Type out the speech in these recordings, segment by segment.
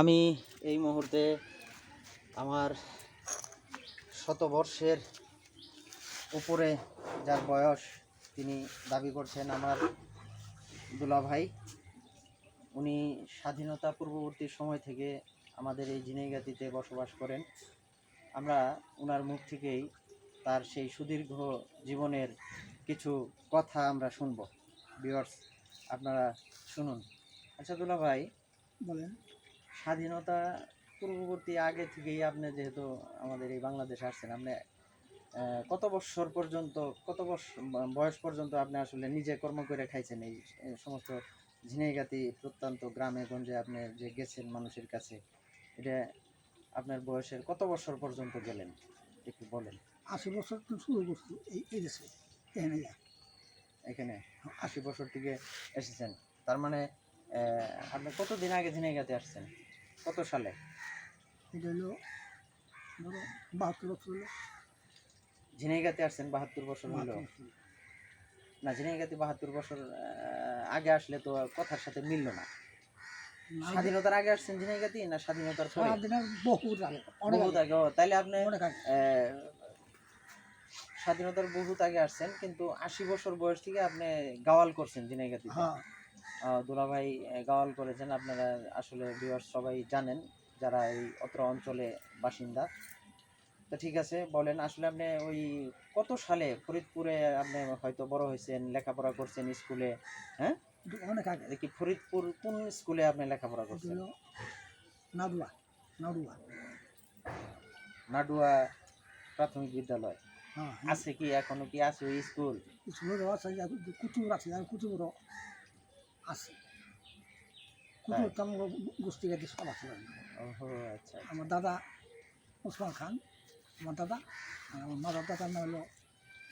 আমি এই মুহূর্তে আমার শতবর্ষের উপরে যার বয়স তিনি দাবি করছেন আমার দুলাভাই, উনি স্বাধীনতা পূর্ববর্তী সময় থেকে আমাদের এই ঝিনাইগাতিতে বসবাস করেন। আমরা ওনার মুখ থেকেই তার সেই সুদীর্ঘ জীবনের কিছু কথা আমরা শুনব। ভিউয়ার্স আপনারা শুনুন। আচ্ছা দুলাভাই, বলেন। স্বাধীনতা পূর্ববর্তী আগে থেকেই আপনি যেহেতু আমাদের এই বাংলাদেশে আসছেন আপনি কত বছর পর্যন্ত কত বছর বয়স পর্যন্ত আপনি আসলে নিজে কর্ম করে খাইছেন এই সমস্ত ঝিনাইগাতি প্রত্যন্ত গ্রামে গঞ্জে আপনি যে গেছেন মানুষের কাছে এটা আপনার বয়সের কত বছর পর্যন্ত গেলেন? একটু বলেন। আশি বছর তো শুরু করছি এই দেশে এখানে এখানে? আশি বছর থেকে এসেছেন। তার মানে আপনি কতদিন আগে ঝিনাইগাতি আসছেন? কত সালে? এটা হলো ধরো বাহাত্তর বছর হলো। ঝিনাইগাতি আসছেন বাহাত্তর বছর হলো। না ঝিনাইগাতি বাহাত্তর বছর আগে আসলে তো কথার সাথে মিললো না। স্বাধীনতার আগে আসছেন ঝিনাইগাতি না স্বাধীনতার পরে? বহুত আগে বহুত তাইলে আপনি স্বাধীনতার বহুত আগে আসছেন কিন্তু আশি বছর বয়স থেকে আপনি গাওয়াল করছেন ঝিনাইগাতি। হ্যাঁ। দুলাভাই গাওয়াল করেছেন। আপনারা আসলে ভিউয়ার্স সবাই জানেন যারা এই অত্র অঞ্চলে বাসিন্দা। তো ঠিক আছে বলেন আসলে আপনি ওই কত সালে ফরিদপুরে আপনি হয়তো বড় হয়েছেন লেখাপড়া করছেন স্কুলে হ্যাঁ? অনেক আগে। দেখি ফরিদপুর কোন স্কুলে আপনি লেখাপড়া করছেন? নাডুয়া নাডুয়া। নাডুয়া প্রাথমিক বিদ্যালয়। হ্যাঁ আছে কি এখনও কি? আছে স্কুল? স্কুলের আছে যা আছে আছে। কুতুব তো গোষ্ঠী গেছে সব আছে। আচ্ছা আমার দাদা ওসমান খান আমার দাদা আর আমার মাদার দাদার নাম হলো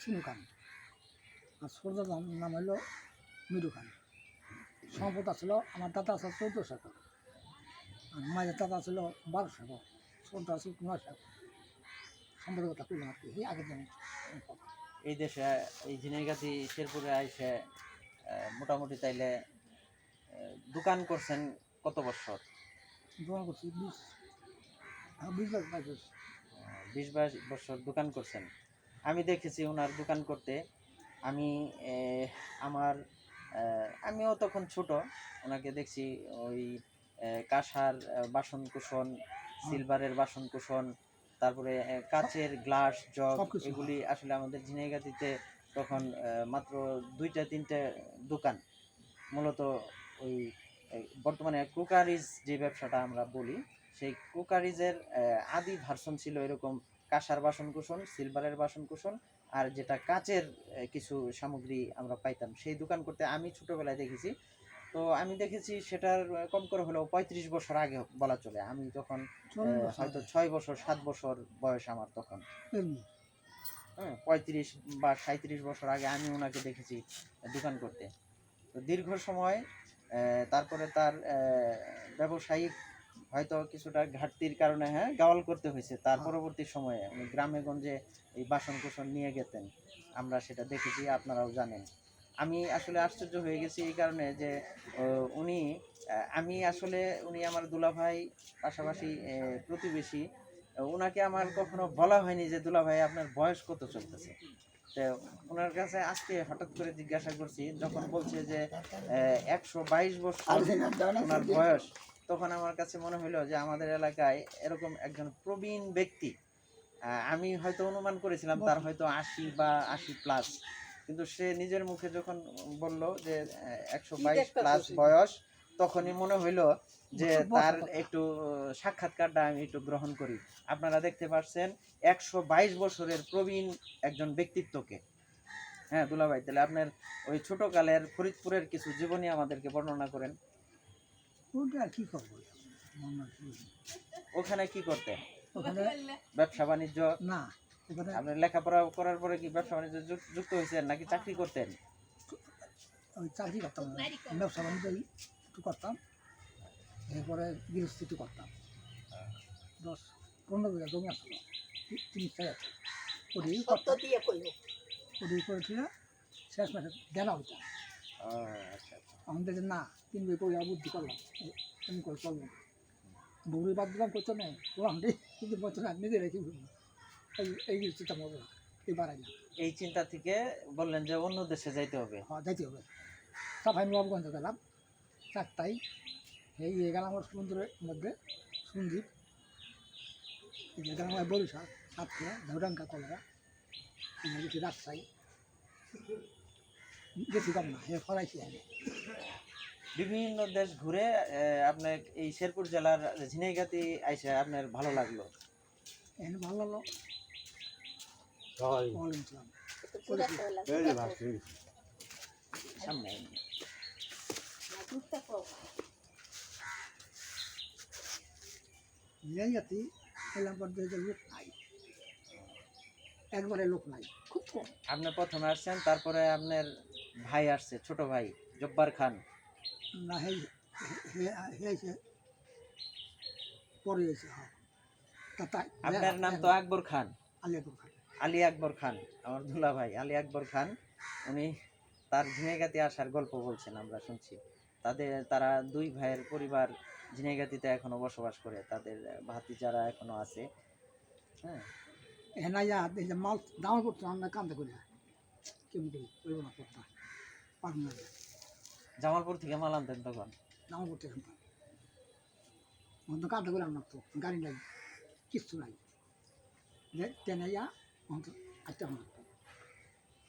সিনু খান। আর ছোট নাম হলো মিরু খান। সম্পদ ছিল আমার দাদা ছিল চৌদ্দ একর আর মায়ের দাদা ছিল বারোশো একর ছোট দাদা ছিল নয়শো একর সম্পদের কথা করলাম আর কি আগের দিন এই দেশে এই ঝিনাইগাতি শেরপুরে আইসে মোটামুটি তাইলে দোকান করছেন কত বছর? দোকান করছি বিশ হ্যাঁ বিশ বাইশ বছর। বিশ বাইশ বছর দোকান করছেন। আমি দেখেছি ওনার দোকান করতে। আমি আমার আমিও তখন ছোট। ওনাকে দেখছি ওই কাঁসার বাসন কুসন সিলভারের বাসন কুসন তারপরে কাচের গ্লাস জগ এগুলি আসলে আমাদের ঝিনাইগাতিতে তখন মাত্র দুইটা তিনটা দোকান। মূলত ওই এই বর্তমানে কুকারিজ যে ব্যবসাটা আমরা বলি সেই কুকারিজের আদি ভার্সন ছিল এরকম কাঁসার বাসন কুসন সিলভারের বাসন কুসন আর যেটা কাচের কিছু সামগ্রী আমরা পাইতাম। সেই দোকান করতে আমি ছোটবেলায় দেখেছি। তো আমি দেখেছি সেটার কম করে হলেও পঁয়ত্রিশ বছর আগে বলা চলে। আমি তখন হয়তো ছয় বছর সাত বছর বয়স আমার তখন। হ্যাঁ পঁয়ত্রিশ বা সাঁত্রিশ বছর আগে আমি ওনাকে দেখেছি দোকান করতে। তো দীর্ঘ সময় তারপরে তার ব্যবসায়িক হয়তো কিছুটা ঘাটতির কারণে হ্যাঁ গাওয়াল করতে হয়েছে। তার হ্যাঁ। পরবর্তী সময়ে উনি গ্রামে গঞ্জে এই বাসন কুসন নিয়ে গেতেন। আমরা সেটা দেখেছি আপনারাও জানেন। আমি আসলে আশ্চর্য হয়ে গেছি এই কারণে যে উনি আমি আসলে উনি আমার দুলাভাই পাশাপাশি প্রতিবেশী ওনাকে আমার কখনো বলা হয়নি যে দুলাভাই আপনার বয়স কত চলতেছে? তো ওনার কাছে আজকে হঠাৎ করে জিজ্ঞাসা করছি যখন বলছে যে একশো বাইশ বছর ওনার বয়স তখন আমার কাছে মনে হলো যে আমাদের এলাকায় এরকম একজন প্রবীণ ব্যক্তি আমি হয়তো অনুমান করেছিলাম তার হয়তো আশি বা আশি প্লাস কিন্তু সে নিজের মুখে যখন বলল যে একশো বাইশ প্লাস বয়স তখনই মনে হইল যে তার একটু সাক্ষাৎকারটা আমি একটু গ্রহণ করি। আপনারা দেখতে পাচ্ছেন একশো বাইশ বছরের প্রবীণ একজন ব্যক্তিত্বকে। হ্যাঁ দুলাভাই তাহলে আপনার ওই ছোটকালের ফরিদপুরের কিছু জীবনী আমাদেরকে বর্ণনা করেন। ওটা কি করব। ওখানে কি করতেন? ওখানে ব্যবসা বাণিজ্য? না আপনি লেখাপড়া করার পরে কি ব্যবসা বাণিজ্য যুক্ত হয়েছেন নাকি চাকরি করতেন? চাকরি করতাম। ব্যবসা বাণিজ্য করতাম। এরপরে গৃহস্থী একটু করতাম। দশ পনেরো বিঘা জমি আসলো তিরিশ টাকা ওদিকে করতাম। ওদিকে করে ঠিক শেষ মাসে দেনা হইতাম আচ্ছা আচ্ছা। আমাদের না তিন বিঘা করে বুদ্ধি করলাম তুমি করে চলবো বগুড়ি বাদ দিলাম করতে নেই ওরাম কিন্তু বলছে না নিজে রেখে ফেলব এই এই চিন্তা না এই বাড়াই না এই চিন্তা থেকে বললেন যে অন্য দেশে যাইতে হবে। হ্যাঁ যাইতে হবে। সাফাই নবাবগঞ্জে গেলাম। চারটাই এই আমার সমুদ্রের মধ্যে সঞ্জীব। গেলাম বরিশাল সাতক্ষীরা ঝৌডাঙ্কা কলরা গেছি রাজশাহী। গেছি না হে ফরাইছি আমি। বিভিন্ন দেশ ঘুরে আপনার এই শেরপুর জেলার ঝিনাইগাতি আইসে আপনার ভালো লাগল? এখানে ভালো লাগল। সামনে। জায়গাতে এলাম পর দেখে লোক নাই। একবারে লোক নাই খুব কম। আপনি প্রথমে আসছেন তারপরে আপনার ভাই আসছে ছোট ভাই জব্বার খান। না হে হে পরে এসে হ্যাঁ। আপনার নাম তো আকবর খান। আলিয়াপুর খান। আলী আকবর খান আমার দুলা ভাই আলী আকবর খান। উনি তার ঝিনাইগাতি আসার গল্প বলছেন আমরা শুনছি। তাদের তারা দুই ভাইয়ের পরিবার ঝিনাইগাতিতে এখনও বসবাস করে তাদের ভাতি যারা এখনও আছে হ্যাঁ? মাল দাম করতো আমরা কান্দা করি কেমন করি ওই না করতে পারব না। জামালপুর থেকে মাল আনতেন তখন? কান্দা করে আনলাম তো গাড়ি নাই কিচ্ছু নাই। টেনে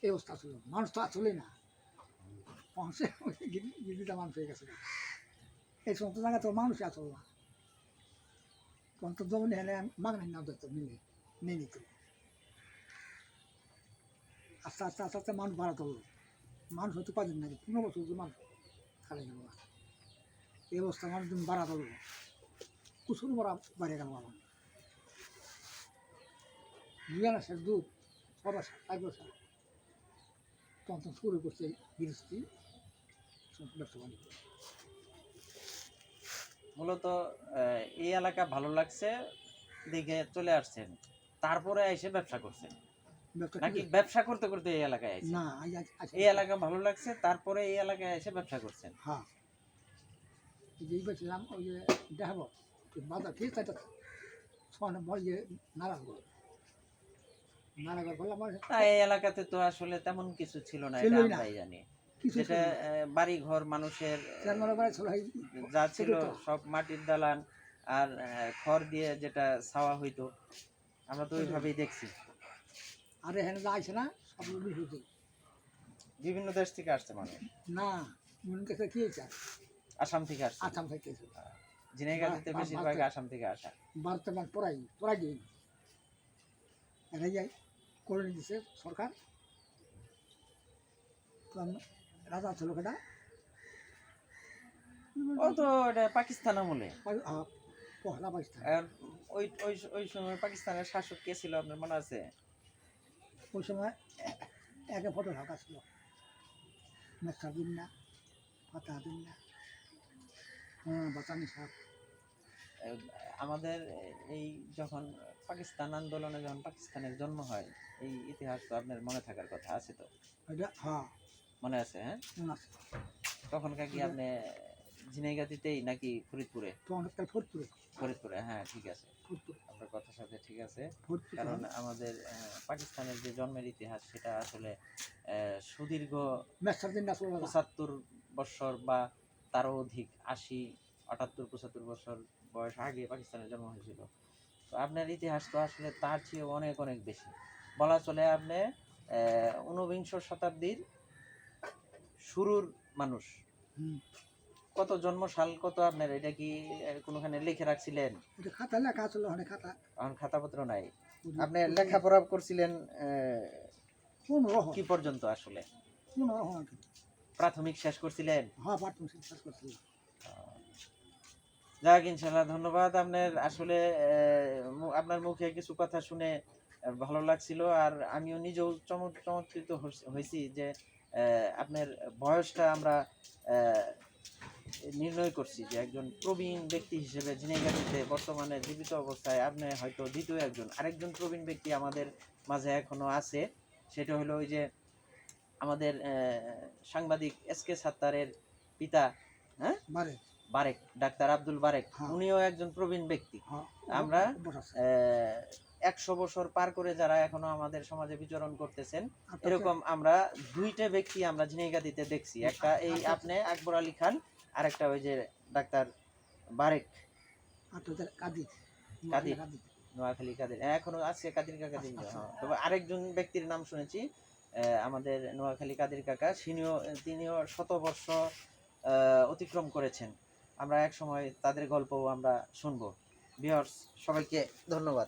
এই অবস্থা ছিল মানুষ তো আসলে না। পৌঁছে গিরিটা মানুষ হয়ে গেছে। এই সমস্ত জায়গা তো মানুষ আসল না তখন তো জমি হেলে মাগনা না দিত মিলে নিয়ে নিত। আস্তে আস্তে আস্তে আস্তে মানুষ বাড়া তুললো মানুষ হয়তো পাঁচদিন নাকি? পনেরো বছর যে মানুষ খালি গেল এই অবস্থা মানুষ দিন বাড়া তুললো কুসুর বাড়া বাড়িয়ে গেল আমার দুজনে শেষ দুধ ছ বছর এক বছর তখন তো শুরু করছে সব ব্যবসা বাণিজ্য। মূলত এই এলাকা ভালো লাগছে দেখে চলে আসছেন। তারপরে এসে ব্যবসা করছেন। নাকি ব্যবসা করতে করতে এই এলাকায় আইছেন? না আজ আজ আজ। এই এলাকা ভালো লাগছে তারপরে এই এলাকায় এসে ব্যবসা করছেন। হ্যাঁ। এই বলছিলাম ওই যে দেখাবো বাজার ঠিক আছে? ছয় নম্বর নারায়ণগড়। নারায়ণগড় বললাম এই এলাকাতে তো আসলে তেমন কিছু ছিল না এটা আমরাই জানি। যেটা বাড়ি ঘর মানুষের যা ছিল সব মাটির দালান আর খড় দিয়ে যেটা ছাওয়া হইতো আমরা তো ওইভাবেই দেখছি। আর এখানে যা আছে না সব বিভিন্ন দেশ থেকে আসছে মানুষ। না মনে কাছে কি আসাম থেকে আসছে। আসাম থেকে বা- বেশিরভাগ আসাম থেকে আসা। বর্তমান পড়াই পড়াই দিই এরা যাই করে দিছে সরকার। রাজা ছিল কেটা ও তো এটা পাকিস্তান আমলে। পহলা পাকিস্তান। ওই ওই ওই সময় পাকিস্তানের শাসক কে ছিল আপনার মনে আছে? ওই সময় একে ফটো ঢাকা ছিল। না পাতা দিন না হ্যাঁ বাতানি আমাদের এই যখন পাকিস্তান আন্দোলনে যখন পাকিস্তানের জন্ম হয় এই ইতিহাস তো আপনার মনে থাকার কথা আছে তো। হ্যাঁ। মনে আছে হ্যাঁ? তখনকার কি আপনি ঝিনাইগাতিতেই নাকি ফরিদপুরে? তখন ফরিদপুরে? ফরিদপুরে হ্যাঁ ঠিক আছে। আপনার কথার সাথে ঠিক আছে। কারণ আমাদের পাকিস্তানের যে জন্মের ইতিহাস সেটা আসলে সুদীর্ঘ পঁচাত্তর বছর বা তারও অধিক আশি আটাত্তর পঁচাত্তর বছর বয়স আগে পাকিস্তানের জন্ম হয়েছিল। তো আপনার ইতিহাস তো আসলে তার চেয়ে অনেক অনেক বেশি। বলা চলে আপনি আহ, ঊনবিংশ শতাব্দীর শুরুর মানুষ। কত জন্ম সাল কত আপনার এটা কি কোনোখানে লিখে রাখছিলেন? খাতা লেখা ছিল খাতা। এখন খাতাপত্র নাই। আপনি লেখাপড়া করছিলেন কি পর্যন্ত আসলে? প্রাথমিক শেষ করছিলেন? হ্যাঁ পাঠ্য শেষ যাক ইনশাল্লাহ ধন্যবাদ আপনার। আসলে আপনার মুখে কিছু কথা শুনে ভালো লাগছিল আর আমিও নিজেও চমৎ চমৎকৃত হয়েছি যে আপনার বয়সটা আমরা নির্ণয় করছি যে একজন প্রবীণ ব্যক্তি হিসেবে ঝিনাইগাতিতে বর্তমানে জীবিত অবস্থায় আপনি হয়তো দ্বিতীয় একজন। আরেকজন প্রবীণ ব্যক্তি আমাদের মাঝে এখনও আছে। সেটা হলো ওই যে আমাদের সাংবাদিক এস কে সাত্তারের পিতা হ্যাঁ? বারেক। ডাক্তার আব্দুল বারেক। হ্যাঁ। উনিও একজন প্রবীণ ব্যক্তি। হ্যাঁ, আমরা। একশো বছর পার করে যারা এখনও আমাদের সমাজে বিচরণ করতেছেন এরকম আমরা দুইটা ব্যক্তি আমরা ঝিনাইগাতিতে দেখছি। একটা এই আচ্ছা। আপনি আকবর আলী খান আর একটা ওই যে ডাক্তার বারেক। কাদির। কাদির। নোয়াখালী কাদের। এখনও আছে কাদের কাকা দিন আচ্ছা, আচ্ছা। তবে আরেকজন ব্যক্তির নাম শুনেছি আমাদের নোয়াখালী কাদের কাকা তিনিও তিনিও শতবর্ষ আহ, অতিক্রম করেছেন। আমরা এক সময় তাদের গল্পও আমরা শুনব। বিহার্স সবাইকে ধন্যবাদ।